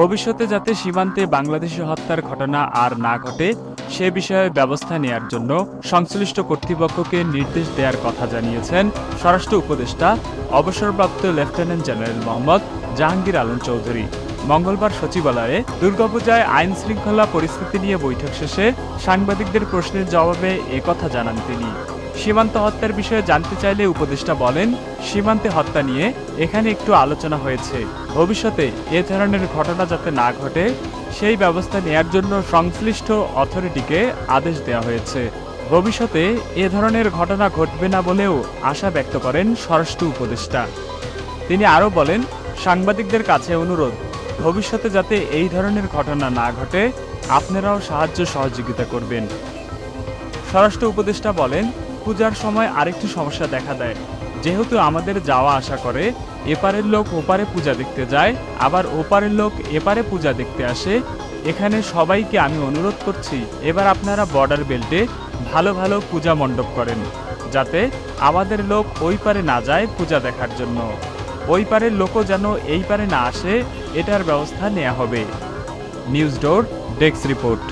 ভবিষ্যতে যাতে সীমান্তে বাংলাদেশি হত্যার ঘটনা আর না ঘটে, সে বিষয়ে ব্যবস্থা নেয়ার জন্য সংশ্লিষ্ট কর্তৃপক্ষকে নির্দেশ দেওয়ার কথা জানিয়েছেন স্বরাষ্ট্র উপদেষ্টা, অবসরপ্রাপ্ত লেফটেন্যান্ট জেনারেল মোহাম্মদ জাহাঙ্গীর আলম চৌধুরী। মঙ্গলবার সচিবালয়ে দুর্গাপূজায় আইন শৃঙ্খলা পরিস্থিতি নিয়ে বৈঠক শেষে সাংবাদিকদের প্রশ্নের জবাবে একথা জানান তিনি। সীমান্ত হত্যার বিষয়ে জানতে চাইলে উপদেষ্টা বলেন, সীমান্তে হত্যা নিয়ে এখানে একটু আলোচনা হয়েছে। ভবিষ্যতে এ ধরনের ঘটনা যাতে না ঘটে, সেই ব্যবস্থা নেয়ার জন্য সংশ্লিষ্ট অথরিটিকে আদেশ দেওয়া হয়েছে। ভবিষ্যতে এ ধরনের ঘটনা ঘটবে না বলেও আশা ব্যক্ত করেন স্বরাষ্ট্র উপদেষ্টা। তিনি আরও বলেন, সাংবাদিকদের কাছে অনুরোধ, ভবিষ্যতে যাতে এই ধরনের ঘটনা না ঘটে, আপনারাও সাহায্য সহযোগিতা করবেন। স্বরাষ্ট্র উপদেষ্টা বলেন পূজার সময় আরেকটি সমস্যা দেখা দেয়। যেহেতু আমাদের যাওয়া আসা করে, এপারের লোক ওপারে পূজা দেখতে যায়, আবার ওপারের লোক এপারে পূজা দেখতে আসে। এখানে সবাইকে আমি অনুরোধ করছি, এবার আপনারা বর্ডার বেল্টে ভালো ভালো পূজা মণ্ডপ করেন, যাতে আমাদের লোক ওই পারে না যায় পূজা দেখার জন্য। ওই পারের লোকও যেন এই পারে না আসে, এটার ব্যবস্থা নেওয়া হবে। News door desk report.